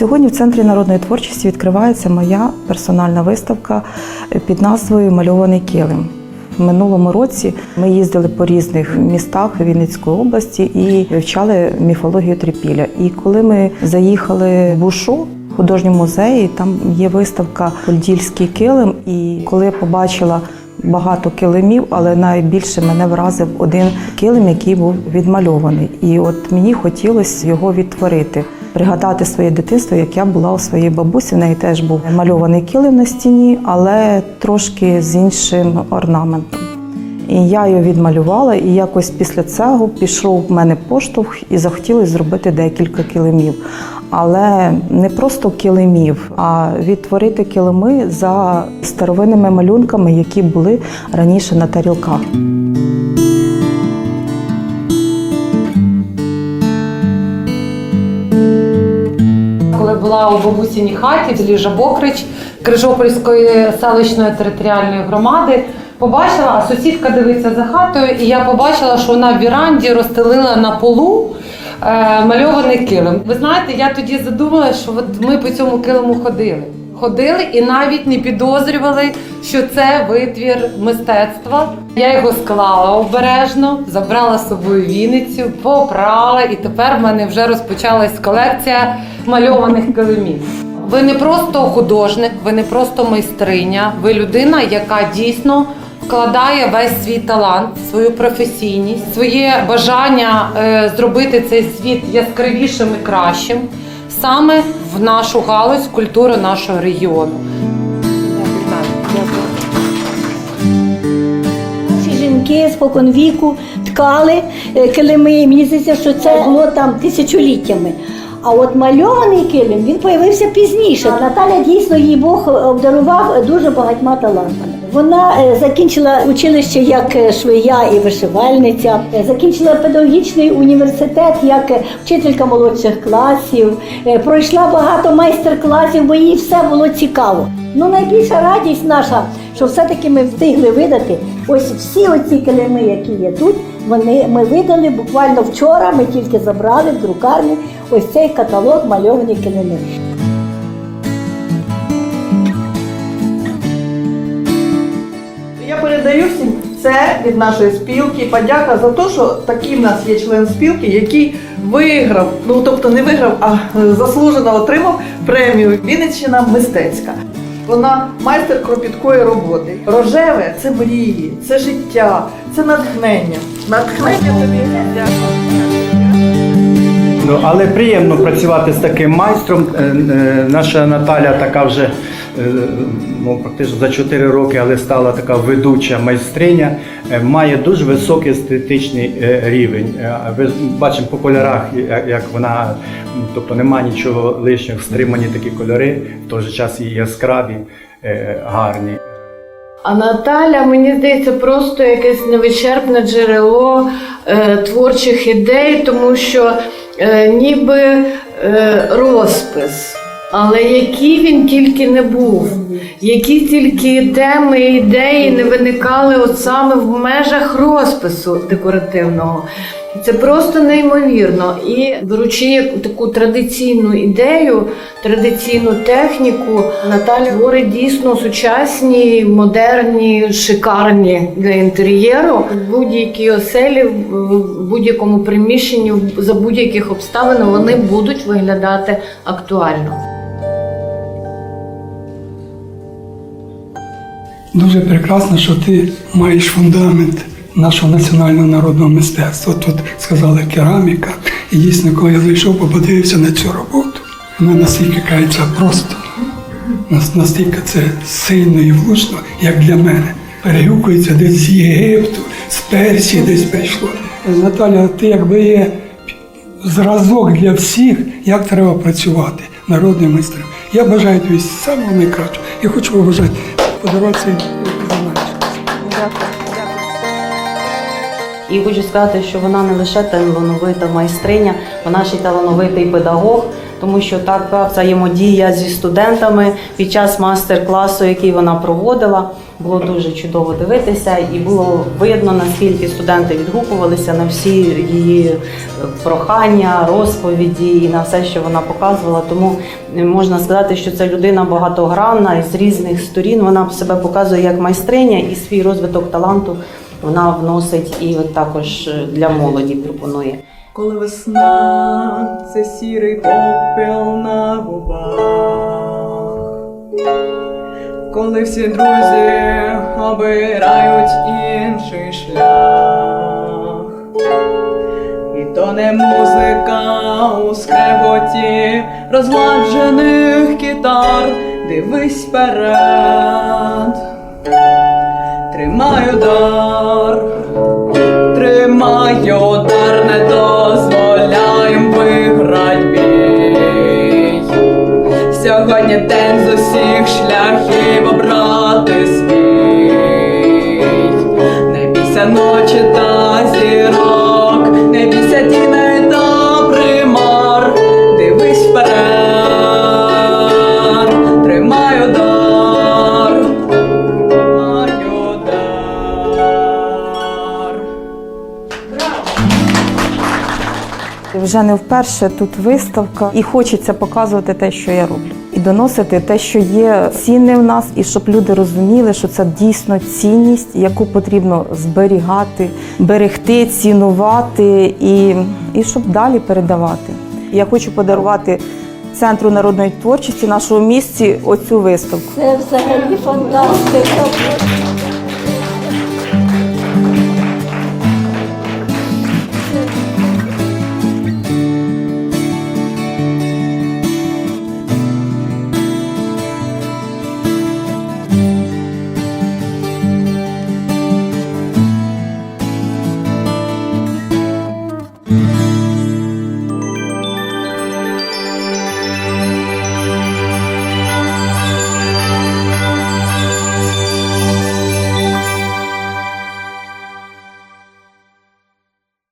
Сьогодні в центрі народної творчості відкривається моя персональна виставка під назвою Мальований килим. В минулому році ми їздили по різних містах Вінницької області і вивчали міфологію трипілля. І коли ми заїхали в Бушу, в художньому музеї, там є виставка Подільський килим. І коли я побачила багато килимів, але найбільше мене вразив один килим, який був відмальований. І от мені хотілося його відтворити. Пригадати своє дитинство, як я була у своїй бабусі. В неї теж був мальований килим на стіні, але трошки з іншим орнаментом. І я його відмалювала, і якось після цього пішов в мене поштовх і захотілося зробити декілька килимів. Але не просто килимів, а відтворити килими за старовинними малюнками, які були раніше на тарілках. Була у бабусіній хаті в селі Жабокрич Крижопольської селищної територіальної громади, побачила, а сусідка дивиться за хатою, і я побачила, що вона в віранді розстелила на полу е, мальований килим. Ви знаєте, я тоді задумалася, що от ми по цьому килиму ходили. Ходили і навіть не підозрювали, що це витвір мистецтва. Я його склала обережно, забрала з собою в Вінницю, попрала, і тепер в мене вже розпочалась колекція мальованих килимів. Ви не просто художник, ви не просто майстриня, ви людина, яка дійсно вкладає весь свій талант, свою професійність, своє бажання е, зробити цей світ яскравішим і кращим саме в нашу галузь культури нашого регіону. Наші жінки спокон віку ткали е, килими. Мені здається, що це було там тисячоліттями. А от мальований килим він появився пізніше. Наталя дійсно їй Бог обдарував дуже багатьма талантами. Вона е, закінчила училище як е, швея і вишивальниця, е, закінчила педагогічний університет як вчителька молодших класів, пройшла багато майстер-класів, бо їй все було цікаво. Ну найбільша радість наша, що все-таки ми встигли видати. Ось всі оці килими, які є тут, вони ми видали буквально вчора. Ми тільки забрали в друкарні ось цей каталог мальовані килими. Я передаю всім це від нашої спілки. Подяка за те, що такий в нас є член спілки, який виграв, ну тобто не виграв, а е, заслужено отримав премію Вінниччина мистецька. Вона майстер кропіткої роботи. Рожеве це мрії, це життя, це натхнення. Натхнення тобі. Дякую. Ну, але приємно працювати з таким майстром. Е, е, Наша Наталя така вже ну, практично за 4 роки, але стала така ведуча майстриня, е, має дуже високий естетичний е, рівень. Е, Ви бачимо по кольорах, як- вона, тобто немає нічого лишнього, стримані такі кольори, в той же час і яскраві, е, гарні. А Наталя, мені здається, просто якесь невичерпне джерело е, творчих ідей, тому що е, ніби е, розпис. Але який він тільки не був, які тільки теми, ідеї не виникали от саме в межах розпису декоративного. Це просто неймовірно. І беручи таку традиційну ідею, традиційну техніку, Наталя творить дійсно сучасні, модерні, шикарні для інтер'єру. В будь-якій оселі, в будь-якому приміщенні, за будь-яких обставин вони будуть виглядати актуально. Дуже прекрасно, що ти маєш фундамент нашого національного народного мистецтва. Тут сказали кераміка. І дійсно, коли я зайшов, подивився на цю роботу. Вона настільки кається просто, настільки це сильно і влучно, як для мене. Перегукується десь з Єгипту, з Персії десь прийшло. Наталя, ти якби є зразок для всіх, як треба працювати народним майстром. Я бажаю тобі самого найкращого. І хочу побажати цей заначку. І хочу сказати, що вона не лише талановита майстриня, вона ще й талановитий педагог, тому що така взаємодія зі студентами під час мастер-класу, який вона проводила, Було дуже чудово дивитися, і було видно, наскільки студенти відгукувалися на всі її е, прохання, розповіді і на все, що вона показувала. Тому е, можна сказати, що це людина багатогранна і з різних сторін. Вона себе показує як майстриня і свій розвиток таланту вона вносить і от також е, для молоді пропонує. Коли весна, це сірий попіл на губах, коли всі друзі обирають інший шлях, і то не музика у скреготі розладжених кітар, дивись вперед, тримаю дар. Тримаю удар, не дозволяєм виграть бій. Сьогодні день усіх шляхів обрати свій. Не бійся ночі та зірок, не бійся тіней та примар. Дивись вперед, тримай удар, тримай удар. Вже не вперше тут виставка, і хочеться показувати те, що я роблю, доносити те, що є цінне в нас, і щоб люди розуміли, що це дійсно цінність, яку потрібно зберігати, берегти, цінувати і, і щоб далі передавати. Я хочу подарувати центру народної творчості нашому місті оцю виставку. Це взагалі фантастика.